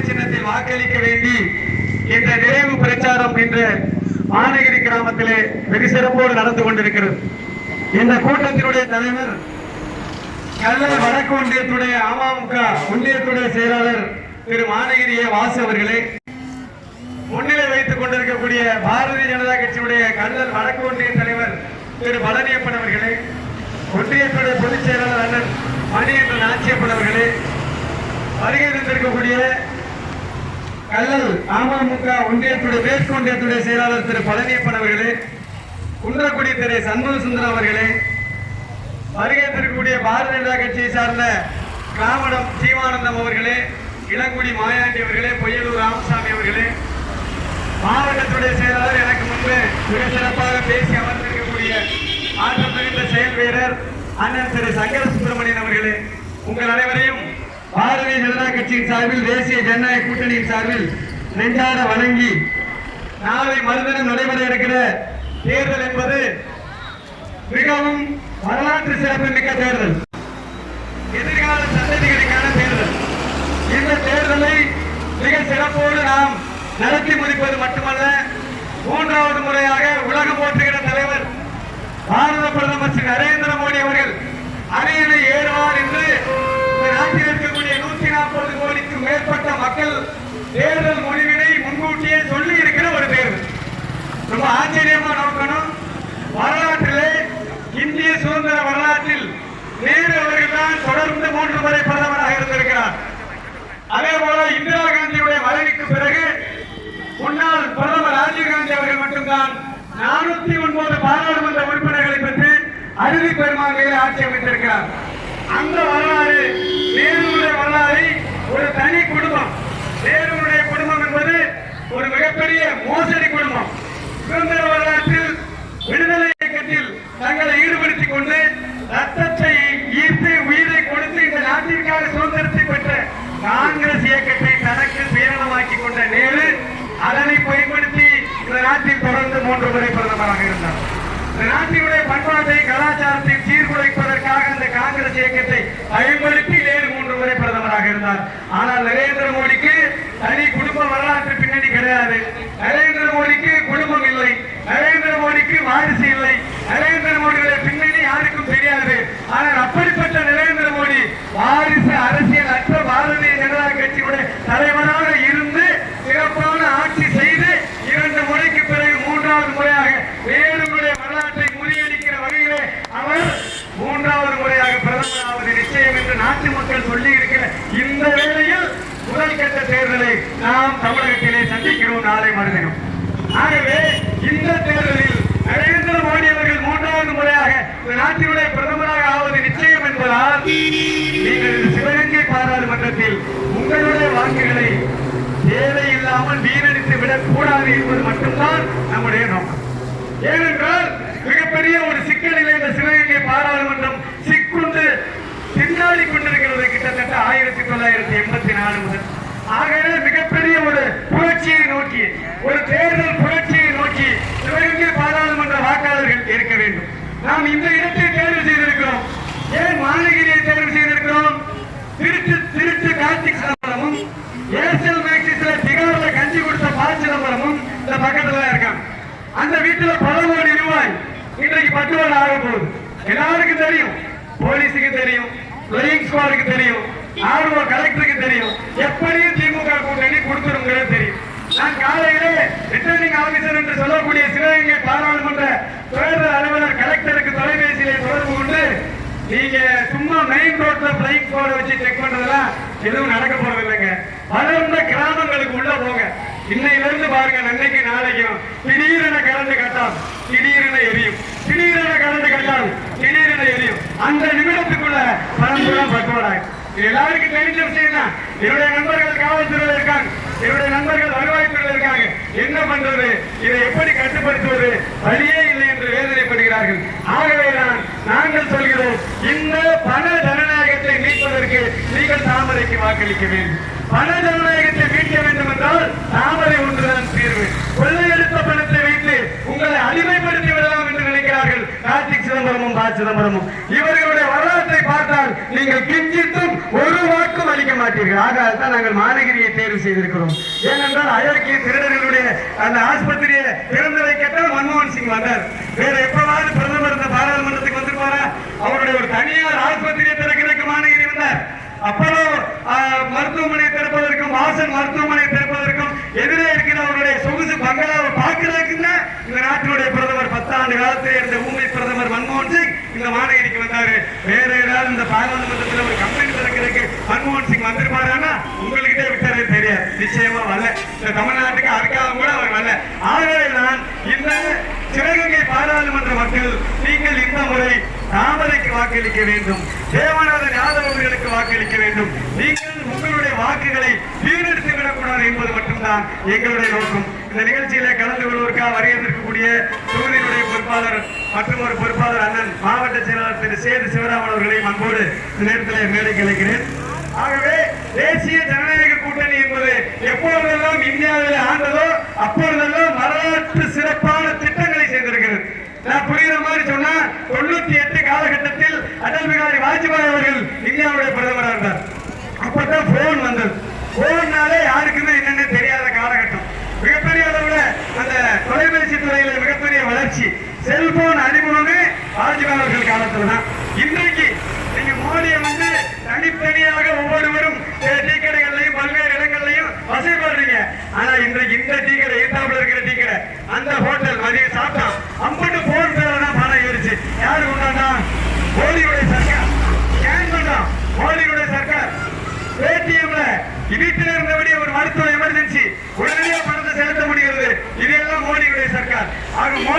சின்னத்தில் வாக்களிக்க வேண்டி இந்த நிறைவு பிரச்சாரம் இன்று மாநகரி கிராமத்திலே வெகு சிறப்போடு நடந்து கொண்டிருக்கிறது. இந்த கூட்டத்தினுடைய தலைவர் கல்லல் வடக்கு ஒன்றியத்துடைய அமமுக ஒன்றியத்துடைய செயலாளர் திரு மாநகிரிய வாசு அவர்களே முன்னிலை வைத்துக் கொண்டிருக்கக்கூடிய பாரதிய ஜனதா கட்சியுடைய கல்லல் வடக்கு ஒன்றிய தலைவர் திரு பழனியப்பன் அவர்களே ஒன்றியத்துடைய பொதுச் செயலாளர் அண்ணன் மணி என்ற நாச்சியப்பன் அவர்களே வருகை தந்திருக்கக்கூடிய கல்லல் அமமுக ஒன்றியத்துடைய மேற்கு ஒன்றியத்துடைய செயலாளர் திரு பழனியப்பன் அவர்களே குன்றக்குடி திரு சண்முக சுந்தரம் அவர்களே வருகை தரக்கூடிய பாரதிய ஜனதா கட்சியை சார்ந்த காமடம் ஜீவானந்தம் அவர்களே இளங்குடி மாயாண்டி அவர்களே பொய்யலூர் ராமசாமி அவர்களே மாவட்டத்துடைய செயலாளர் எனக்கு முன்பு மிக சிறப்பாக பேசி அமர்ந்திருக்கக்கூடிய ஆற்றல் மிகுந்த செயல் வீரர் அண்ணன் திரு சங்கர சுப்பிரமணியன் அவர்களே உங்கள் அனைவரையும் பாரதிய ஜனதா கட்சியின் சார்பில் தேசிய ஜனநாயக கூட்டணியின் சார்பில் நெஞ்சார வணங்கி நாளை மறுதினம் நடைபெற இருக்கிற தேர்தல் என்பது மிகவும் வரலாற்று சிறப்பு மிக்க தேர்தல். எதிர்கால சந்ததிகளுக்கான தேர்தல். இந்த தேர்தலை மிக சிறப்போடு நாம் நடத்தி முடிப்பது மட்டுமல்ல மூன்றாவது முறையாக உலகம் போற்றுகிற தலைவர் பாரத பிரதமர் ஸ்ரீ நரேந்திர மோடி அவர்கள் அரியணை ஏறுவார் என்று இந்த நாட்டில் நூத்தி நாற்பது கோடிக்கும் மேற்பட்ட மக்கள் தேர்தல் முடிவினை முன்கூட்டியே சொல்லி இருக்கிற ஒரு தேர்தல் ரொம்ப ஆச்சரியமா நோக்கணும். வரலாற்றிலே இந்திய சுதந்திர வரலாற்றில் நேரு அவர்கள் தான் தொடர்ந்து மூன்று முறை பிரதமராக இருந்திருக்கிறார். அதே போல இந்திரா காந்தியுடைய மறைவுக்கு பிறகு முன்னாள் பிரதமர் ராஜீவ் காந்தி அவர்கள் மட்டும்தான் நானூத்தி ஒன்பது பாராளுமன்ற உறுப்பினர்களை பெற்று அறுதி பெரும்பான்மையில் ஆட்சி அமைத்திருக்கிறார். அந்த வரலாறு நேரு ஒரு தனி குடும்பம். தேர்வுடைய குடும்பம் என்பது ஒரு மிகப்பெரிய மோசடி குடும்பம். சுதந்திர வரலாற்றில் விடுதலை இயக்கத்தில் தங்களை ஈடுபடுத்திக் கொண்டு ரத்தத்தை ஈர்த்து உயிரை கொடுத்து இந்த நாட்டிற்காக சுதந்திரத்தை பெற்ற காங்கிரஸ் இயக்கத்தை தனக்கு பேரணமாக்கி கொண்ட நேரு அதனை பயன்படுத்தி இந்த நாட்டில் தொடர்ந்து மூன்று முறை பிரதமராக இருந்தார். இந்த நாட்டினுடைய பண்பாட்டை கலாச்சாரத்தை சீர்குலைப்பதற்காக இந்த காங்கிரஸ் இயக்கத்தை பயன்படுத்தி நேரு இருந்தார். ஆனால் நரேந்திர மோடிக்கு தனி குடும்ப வரலாற்று பின்னணி கிடையாது. நரேந்திர மோடிக்கு குடும்பம் இல்லை நரேந்திர மோடிக்கு வாரிசு இல்லை நரேந்திர மோடியுடைய பின்னணி யாருக்கும் தெரியாது ஆனால் அப்படிப்பட்ட நரேந்திர மோடி வாரிசு அரசியல் அற்ற பாரதிய ஜனதா கட்சியுடைய தலைவராக இருந்து சிறப்பான ஆட்சி செய்து இரண்டு முறைக்கு பிறகு மூன்றாவது முறையாக வேலுடைய வரலாற்றை முறியடிக்கிற வகையிலே அவர் மூன்றாவது முறையாக பிரதமராவது நிச்சயம் என்று நாட்டு மக்கள் சொல்லி இருக்கிற இந்த வேளையில் முதல் கட்ட தேர்தலை நாம் தமிழகத்திலே சந்திக்கிறோம் நாளை மறுதினம். ஆகவே இந்த தேர்தலில் நரேந்திர மோடி அவர்கள் மூன்றாவது முறையாக இந்த நாட்டினுடைய பிரதமராக ஆவது நிச்சயம் என்பதால் நீங்கள் சிவகங்கை பாராளுமன்றத்தில் உங்களுடைய வாக்குகளை தேவையில்லாமல் வீணடித்து விடக்கூடாது என்பது மட்டும்தான் நம்முடைய நோக்கம். ஏனென்றால் மிகப்பெரிய ஒரு சிக்கலில் இந்த சிவகங்கை பாராளுமன்றம் சிக்குண்டு பின்னாடி கொண்டிருக்கிறது கிட்டத்தட்ட ஆயிரத்தி தொள்ளாயிரத்தி எண்பத்தி நாலு முதல். ஆகவே மிகப்பெரிய ஒரு புரட்சியை நோக்கி ஒரு தேர்தல் புரட்சியை நோக்கி சிவகங்கை பாராளுமன்ற வாக்காளர்கள் இருக்க வேண்டும். நாம் இந்த இடத்தை தேர்வு செய்திருக்கிறோம். ஏன் மாநகிரியை தேர்வு செய்திருக்கிறோம்? திருட்டு திருட்டு கார்த்திக் சிதம்பரமும் ஏர்செல் மேக்சிஸ்ல திகார்ல கஞ்சி கொடுத்த ப சிதம்பரமும் இந்த பக்கத்துல இருக்காங்க. அந்த வீட்டுல பல கோடி ரூபாய் இன்றைக்கு பட்டுவாடை ஆக போகுது எல்லாருக்கும் தெரியும். போலீஸுக்கு தெரியும். ஃபிளையிங் ஸ்குவாடுக்கு தெரியும். ஆர்வோ கலெக்டருக்கு தெரியும். எப்படியும் திமுக கூட்டணி கொடுத்துருங்கிறது தெரியும். நான் காலையிலே ரிட்டர்னிங் ஆபீசர் என்று சொல்லக்கூடிய சிவகங்கை பாராளுமன்ற தேர்தல் அலுவலர் கலெக்டருக்கு தொலைபேசியிலே தொடர்பு கொண்டு நீங்க சும்மா மெயின் ரோட்ல பிளைங் போர்டை வச்சு செக் பண்றதெல்லாம் எதுவும் நடக்க போறது இல்லைங்க வளர்ந்த கிராமங்களுக்கு உள்ள போங்க. இன்னையில இருந்து பாருங்க நன்னைக்கு நாளைக்கும் திடீரென கரண்ட் கட்டாம் திடீரென எரியும். திடீரென கரண்ட் கட்டாம் திடீரென எரியும். அந்த நிமிடத்துக்குள்ள பரம்பரம் பட்டுவடாங்க எல்லாருக்கும் தெரிஞ்ச விஷயம் தான் என்னுடைய நண்பர்கள் காவல்துறையில் இருக்காங்க. என்னுடைய நண்பர்கள் வருவாய்த்துறையில் இருக்காங்க. என்ன பண்றது? இதை எப்படி கட்டுப்படுத்துவது? வழியே இல்லை என்று வேதனைப்படுகிறார்கள். ஆகவேதான் நாங்கள் சொல்கிறோம் இந்த பண ஜனநாயகத்தை மீட்பதற்கு நீங்கள் தாமரைக்கு வாக்களிக்க வேண்டும். பண ஜனநாயகத்தை மீட்க வேண்டும் என்றால் தாமரை ஒன்றுதான் தீர்வு. கொள்ளையெடுத்த பணத்தை வைத்து உங்களை அடிமைப்படுத்தி விடலாம் என்று நினைக்கிறார்கள். கார்த்திக் சிதம்பரமும் பா சிதம்பரமும். இவர்களுடைய வரலாற்றை பார்த்தால் நீங்கள் கிஞ்சித்தும் நாங்கள் மாநகரியை தேர்வு செய்திருக்கிறோம். ஏனென்றால் அயோக்கிய திருடர்களுடைய அந்த ஆஸ்பத்திரியை திறந்து வைக்கத்தான் மன்மோகன் சிங் வந்தார். வேற எப்பவாவது பிரதமர் இந்த பாராளுமன்றத்துக்கு வந்திருப்பாரா? அவருடைய ஒரு தனியார் ஆஸ்பத்திரியை திறக்கிறதுக்கு மாநகரி வந்தார் அப்போலோ மருத்துவமனை திறப்பதற்கும் வாசன் மருத்துவமனை திறப்பதற்கும் எதிரே இருக்கிற அவருடைய சொகுசு பங்களாவை பார்க்கிறதுக்கு இந்த நாட்டினுடைய பிரதமர் பத்தாண்டு காலத்தில் இருந்த மன்மோகன் சிங் இந்த மாநகரிக்கு வந்தாரு. வேற ஏதாவது இந்த பாராளுமன்றத்தில் ஒரு கம்பெனி திறக்கிறதுக்கு மன்மோகன் சிங் வந்திருப்பாரானா உங்கள்கிட்ட விட்டாரே தெரியாது நிச்சயமா வரல. இந்த தமிழ்நாட்டுக்கு அதுக்காக கூட அவர் வரல. ஆகவே தான் இந்த சிவகங்கை பாராளுமன்ற மக்கள் நீங்கள் இந்த முறை தாமரைக்கு வாக்களிக்க வேண்டும். தேவநாதன் யாதவர்களுக்கு வாக்களிக்க வேண்டும். நீங்கள் உங்களுடைய வாக்குகளை வீடு என்பது மட்டும்தான் எங்களுடைய நோக்கம். இந்த நிகழ்ச்சியில கலந்து கொள்வதற்காக வருகின்றிருக்கக்கூடிய தொகுதியினுடைய பொறுப்பாளர் மற்றும் ஒரு பொறுப்பாளர் அண்ணன் மாவட்ட செயலாளர் திரு சேது சிவராமன் அவர்களையும் அன்போடு இந்த நேரத்தில் மேடை கலைக்கிறேன் ஆகவே தேசிய ஜனநாயக கூட்டணி என்பது எப்பொழுதெல்லாம் இந்தியாவில் ஆண்டதோ அப்பொழுதெல்லாம் செல்போன் அறிமுகமே வாஜ்பாய் அவர்கள் காலத்துல தான். இன்றைக்கு நீங்க மோடியை வந்து தனித்தனியாக ஒவ்வொருவரும் டீ கடைகள்லையும் பல்வேறு இடங்கள்லையும் வசைப்படுறீங்க ஆனா இன்றைக்கு இந்த டீ கடை எதிர்த்தாப்புல இருக்கிற டீ கடை அந்த ஹோட்டல் மதியம் சாப்பிட்டான் அம்பட்டு போன் பேர தான் பணம் ஏறிச்சு. யாரு கொண்டாண்டா மோடியுடைய சர்க்கார். ஏன் பண்ணான் மோடியுடைய சர்க்கார். பேடிஎம்ல வீட்டில் இருந்தபடி ஒரு மருத்துவ எமர்ஜென்சி உடனடியாக பணத்தை செலுத்த முடிகிறது. இதெல்லாம் மோடியுடைய சர்க்கார். ஆக